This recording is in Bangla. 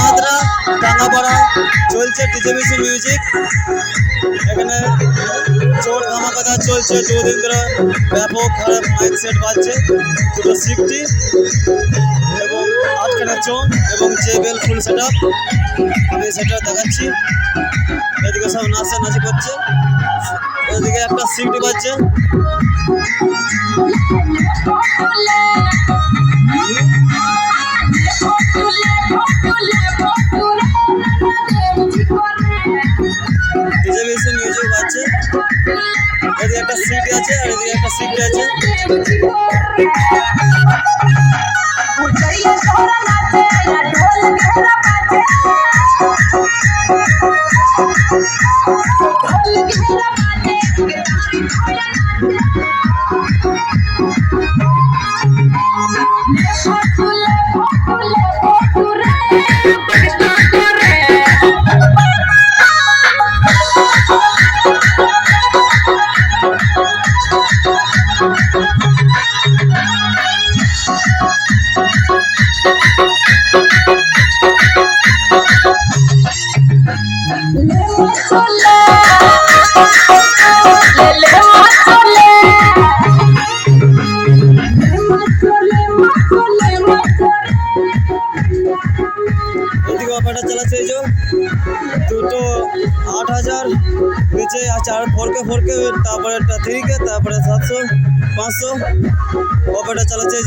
আদ্রা টাঙ্গাপাড়া চলছে টিজেবিসি মিউজিক এখানে চোর ধামাকাদার চলছে দুদিন ধরে ব্যাপক হারে মাইক সেট বাজছে দুটো সিক্সটি এবং আটখানা চোখ এবং জেবেল ফুল সেট আপ সেটা দেখাচ্ছি। এদিকে সব নাচা নাচি করছে। এদিকে একটা সিক্সটি বাজছে। টিজেবিসি মিউজিক বাজছে। এদিকে একটা সিটি আছে, আর এদিকে একটা সিটি আছে। এদিকে অফারটা চালাচ্ছে এই যে। দুটো আট হাজার, নিচে চার ফোরকে ফোরকে তারপরে একটা থ্রিকে তারপরে সাতশো, পাঁচশো। অফারটা চালাচ্ছে এই